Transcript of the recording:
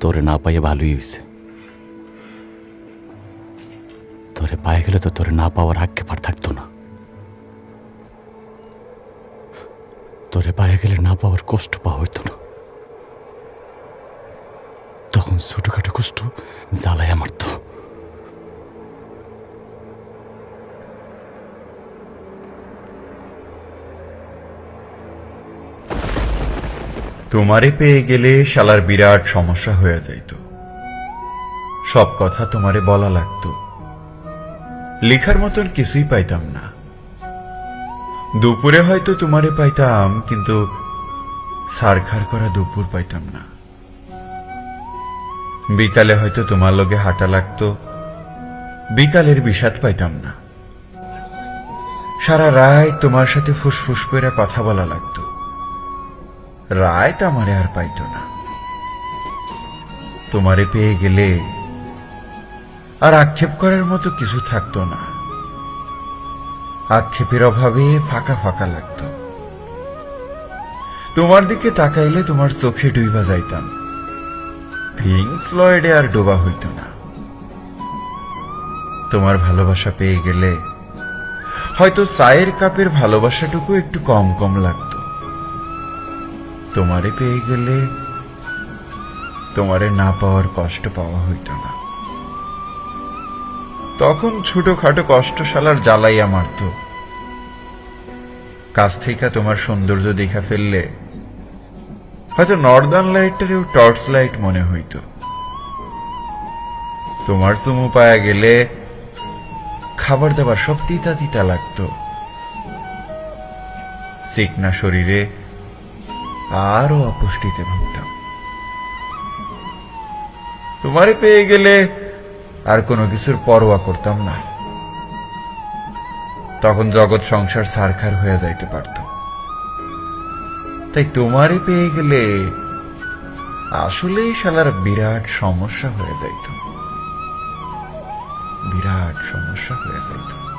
তোরে না পাইয়ে ভালোই হয়েছে তোরে পায়ে গেলে তো তোরে না পাওয়ার আগে পার থাকতো না। তোরে পায়ে গেলে না পাওয়ার কষ্ট পাওয়া হইতো না। তখন ছোটখাটো কষ্ট জ্বালায় মারতো তোমারে পেয়ে গেলে শালার বিরাট সমস্যা হয়ে যাইত। সব কথা তোমারে বলা লাগতো। লেখার মতন কিছুই পাইতাম না। দুপুরে হয়তো তোমারে পাইতাম, কিন্তু সারখার করা দুপুর পাইতাম না। বিকালে হয়তো তোমার লগে হাঁটা লাগতো। বিকালের বিষাদ পাইতাম না। সারা রায় তোমার সাথে ফুসফুস করে কথা বলা লাগতো। রায় আমারে আর পাইত না। তোমারে পেয়ে গেলে আর আক্ষেপ করার মতো কিছু থাকতো না। আক্ষেপের অভাবে ফাঁকা ফাঁকা লাগতো। তোমার দিকে তাকাইলে তোমার চোখে ডুইবা যাইতাম। পিঙ্ক ফ্লয়েডে আর ডোবা হইত না। তোমার ভালোবাসা পেয়ে গেলে হয়তো চায়ের কাপের ভালোবাসাটুকু একটু কম কম লাগতো। তোমারে পেয়ে গেলে তোমারে না পাওয়ার কষ্ট পাওয়া হইত না। তখন ছোটখাটো কষ্টশালার জ্বালাইয়া মারত কাছ থেকে তোমার সৌন্দর্য দেখা ফেললে হয়তো নর্দার্ন লাইটটারেও টর্চ লাইট মনে হইত। তোমার চুমু পায়া গেলে খাবার দাবার সব তিতা তিতা লাগতো। শরীরে আরও অপুষ্টিতে ভুগতাম তোমারে পেয়ে গেলে আর কোনো কিছুর পরোয়া করতাম না। তখন জগৎ সংসার সারখার হয়ে যাইতে পারত। তাই তোমারে পেয়ে গেলে আসলেই শালার বিরাট সমস্যা হয়ে যাইত। বিরাট সমস্যা হয়ে যাইত।